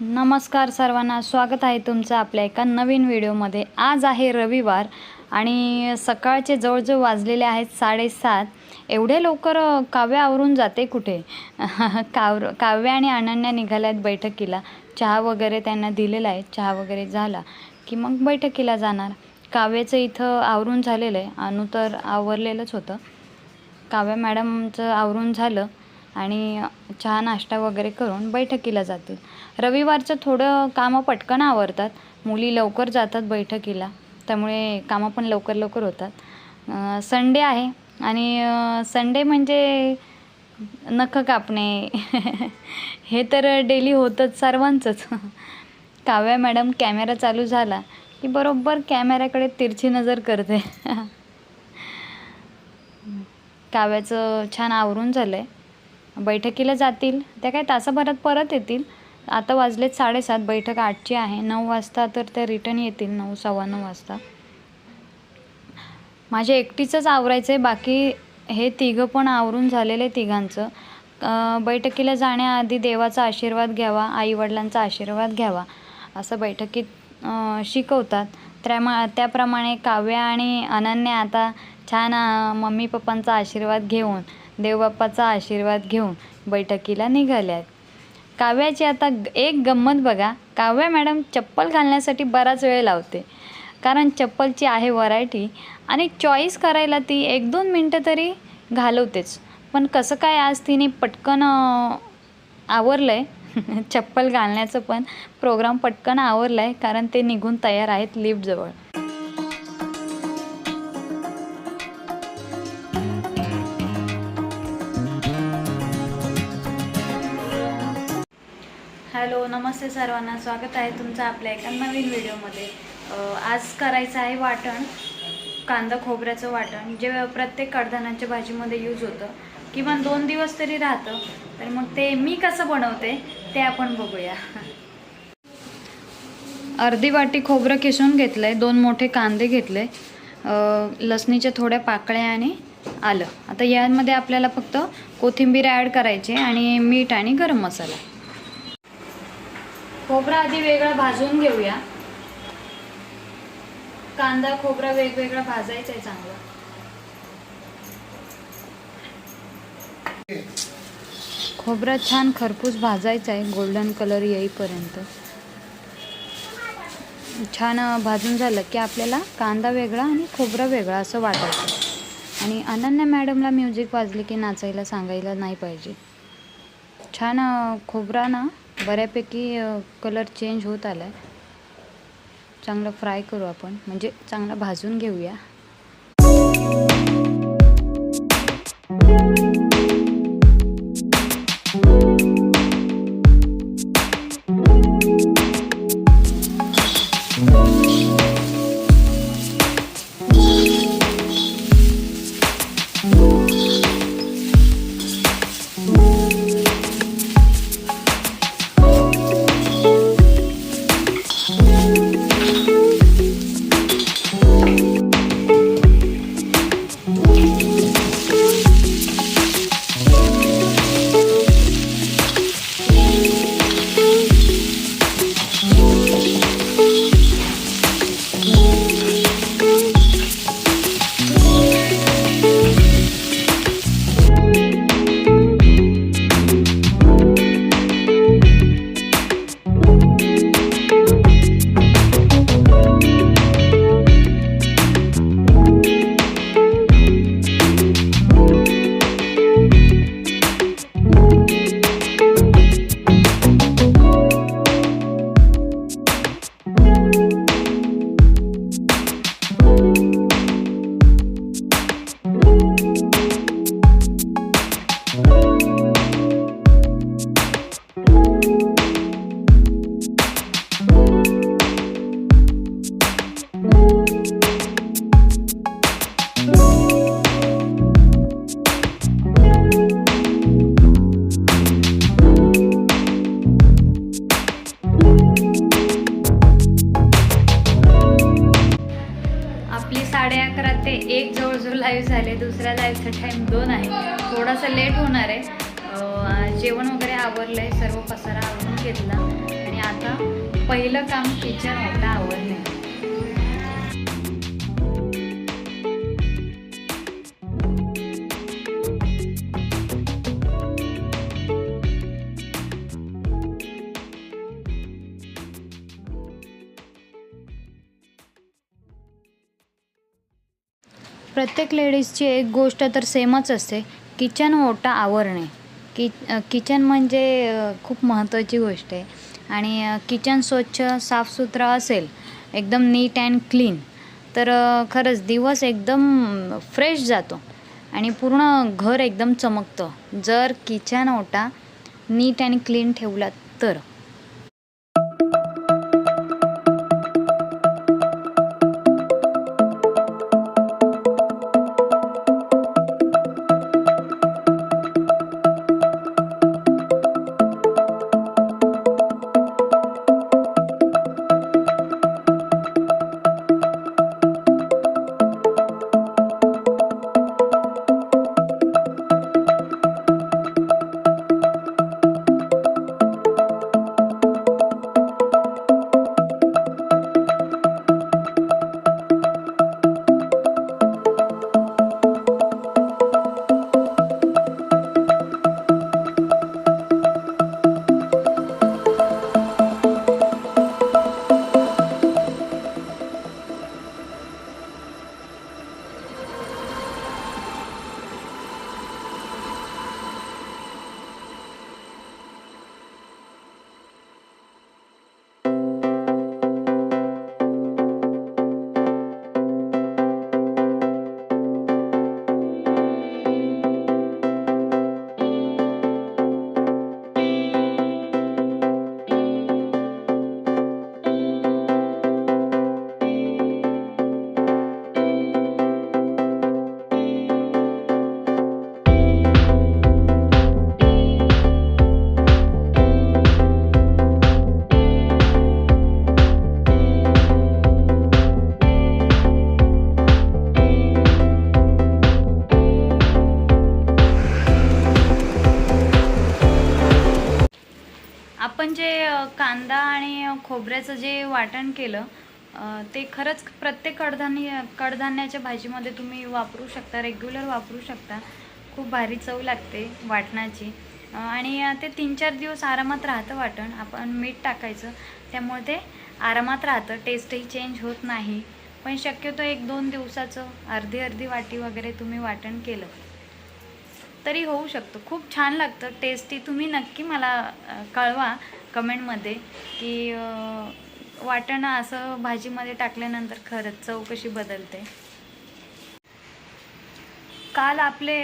नमस्कार सर्वांना स्वागत आहे तुमचं आपल्या एका नवीन व्हिडिओमध्ये. आज आहे रविवार आणि सकाळचे जवळजवळ वाजलेले आहेत साडेसात. एवढे लवकर काव्य आवरून जाते कुठे? काव काव्य आणि अनन्या निघाल्या आहेत बैठकीला. चहा वगैरे त्यांना दिलेला आहे. चहा वगैरे झाला की मग बैठकीला जाणार. काव्याचं इथं आवरून झालेलं आहे. अनु तर आवरलेलंच होतं. काव्या मॅडमचं आवरून झालं. आणि चहा नाश्ता वगैरे करून बैठकीला जातील. रविवारचं थोडं कामं पटकन आवरतात. मुली लवकर जातात बैठकीला. त्यामुळे कामं पण लवकर लवकर होतात. संडे आहे आणि संडे म्हणजे नखं कापणे. हे तर डेली होतंच सर्वांचंच. काव्या मॅडम कॅमेरा चालू झाला की बरोबर कॅमेऱ्याकडे तिरछी नजर करते. काव्याचं छान आवरून झालं आहे बैठकीला जातील. त्या काय तासाभरात परत येतील. आता वाजलेत साडेसात बैठक आठची आहे. नऊ वाजता तर त्या रिटर्न येतील नऊ सव्वा नऊ वाजता. माझ्या एकटीचंच आवरायचं आहे बाकी हे तिघं पण आवरून झालेले आहे तिघांचं. बैठकीला जाण्याआधी देवाचा आशीर्वाद घ्यावा आईवडिलांचा आशीर्वाद घ्यावा असं बैठकीत शिकवतात. त्यामा त्याप्रमाणे काव्या आणि अनन्या आता छान मम्मी पप्पांचा आशीर्वाद घेऊन देवबाप्पाचा आशीर्वाद घेऊन बैठकीला निघाल्यात. आहेत काव्याची आता एक गंमत बघा. काव्या मॅडम चप्पल घालण्यासाठी बराच वेळ लावते. कारण चप्पलची आहे व्हरायटी आणि चॉईस करायला ती एक दोन मिनटं तरी घालवतेच. पण कसं काय आज तिने पटकन आवरलं आहे चप्पल घालण्याचं पण प्रोग्राम पटकन आवरला आहे कारण ते निघून तयार आहेत लिफ्टजवळ. हॅलो नमस्ते सर्वांना. स्वागत आहे तुमचं आपल्या एका नवीन व्हिडिओमध्ये. आज करायचं आहे वाटण कांदा खोबऱ्याचं वाटण जे प्रत्येक कडधान्याच्या भाजीमध्ये यूज होतं. किमान दोन दिवस तरी राहतं. तर मग ते मी कसं बनवते ते आपण बघूया. अर्धी वाटी खोबरं किसून घेतलं आहे दोन मोठे कांदे घेतले लसणीच्या थोड्या पाकळ्या आणि आलं. आता यामध्ये आपल्याला फक्त कोथिंबीर ॲड करायची आणि मीठ आणि गरम मसाला. खोबरा आधी वेगळा भाजून घेऊया. कांदा खोबरा वेगवेगळा भाजायचा आहे चांगला. खोबरा छान खरपूस भाजायचा आहे गोल्डन कलर येईपर्यंत. छान भाजून झालं की आपल्याला कांदा वेगळा आणि खोबरा वेगळा असं वाटायचं. आणि अनन्या मॅडमला म्युझिक वाजले की नाचायला सांगायला नाही पाहिजे. छान खोबरा ना बऱ्यापैकी कलर चेंज होत आला आहे चांगलं फ्राय करू आपण. म्हणजे चांगला भाजून घेऊया. झाले दुसऱ्या लाईव्हचा टाईम दोन आहे. थोडासा लेट होणार आहे. जेवण वगैरे आवरलं आहे सर्व पसारा आवरून घेतला. आणि आता पहिलं काम किचन होतं आवडणे प्रत्येक लेडीजची एक गोष्ट तर सेमच असते. किचन ओटा आवरणे. कि किचन म्हणजे खूप महत्त्वाची गोष्ट आहे. आणि किचन स्वच्छ साफसुथरा असेल एकदम नीट अँड क्लीन तर खरंच दिवस एकदम फ्रेश जातो. आणि पूर्ण घर एकदम चमकतं. जर किचन ओटा नीट अँड क्लीन ठेवला तर. खोबऱ्याचं जे वाटण केलं ते खरंच प्रत्येक कडधान्य कडधान्याच्या भाजीमध्ये तुम्ही वापरू शकता रेग्युलर वापरू शकता. खूप भारी चव लागते वाटणाची. आणि ते तीन चार दिवस आरामात राहतं वाटण. आपण मीठ टाकायचं त्यामुळे ते आरामात राहतं. टेस्टही चेंज होत नाही. पण शक्यतो एक दोन दिवसाचं अर्धी अर्धी वाटी वगैरे तुम्ही वाटण केलं तरी होऊ शकतं. खूप छान लागतं. टेस्टी तुम्ही नक्की मला कळवा. कमेंटमध्ये की वाटणं असं भाजीमध्ये टाकल्यानंतर खरंच चव कशी बदलते? काल आपले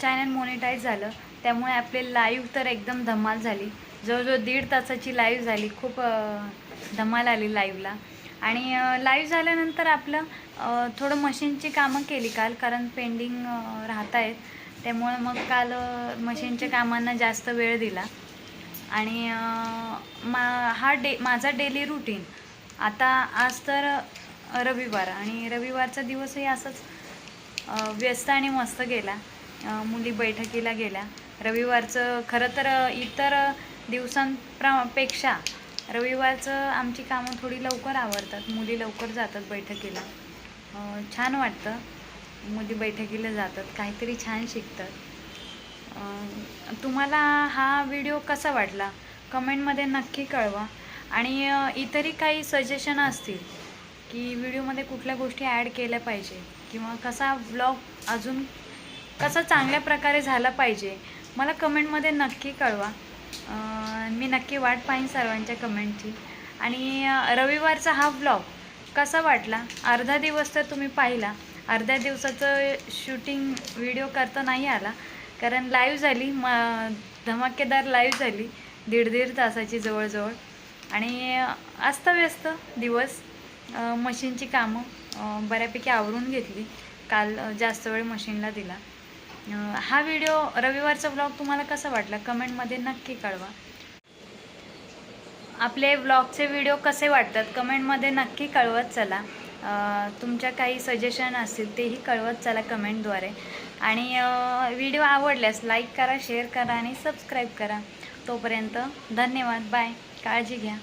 चॅनल मोनिटाईज झालं. त्यामुळे आपले लाईव्ह तर एकदम धमाल झाली. जवळजवळ दीड तासाची लाईव्ह झाली. खूप धमाल आली लाईव्हला आणि लाईव्ह झाल्यानंतर आपलं थोडं मशीनची कामं केली काल कारण पेंडिंग राहत आहेत त्यामुळे मग काल मशीनच्या कामांना जास्त वेळ दिला. आणि मा हा डे माझा डेली रुटीन. आता आज तर रविवार आणि रविवारचा दिवसही असंच व्यस्त आणि मस्त गेला. मुली बैठकीला गेल्या. रविवारचं खरं तर इतर दिवसांपेक्षा रविवारचं आमची कामं थोडी लवकर आवडतात मुली लवकर जातात बैठकीला. छान वाटतं. मुली बैठकीला जातात. काहीतरी छान शिकतात. तुम्हाला हा व्हिडिओ कसा वाटला? कमेंटमध्ये नक्की कळवा. आणि इतरही काही सजेशन असतील की व्हिडिओमध्ये कुठल्या गोष्टी ॲड केल्या पाहिजे किंवा कसा व्लॉग अजून कसा चांगल्या प्रकारे झाला पाहिजे मला कमेंटमध्ये नक्की कळवा. मी नक्की वाट पाहीन सर्वांच्या कमेंटची. आणि रविवारचा हा व्लॉग कसा वाटला? अर्धा दिवस तर तुम्ही पाहिला. अर्ध्या दिवसाचं शूटिंग व्हिडिओ करता नाही आला. कारण लाईव्ह झाली म धमाकेदार लाईव्ह झाली दीड दीड तासाची जवळजवळ. आणि अस्तव्यस्त दिवस. मशीनची कामं बऱ्यापैकी आवरून घेतली. काल जास्त वेळ मशीनला दिला. हा व्हिडिओ रविवारचा ब्लॉग तुम्हाला कसा वाटला? कमेंटमध्ये नक्की कळवा. आपले ब्लॉगचे व्हिडिओ कसे वाटतात? कमेंटमध्ये नक्की कळवत चला. तुमच्या काही सजेशन असतील तेही कळवत चला कमेंटद्वारे आणि व्हिडिओ आवडल्यास लाईक करा शेअर करा आणि सबस्क्राईब करा. तोपर्यंत धन्यवाद बाय. काळजी घ्या.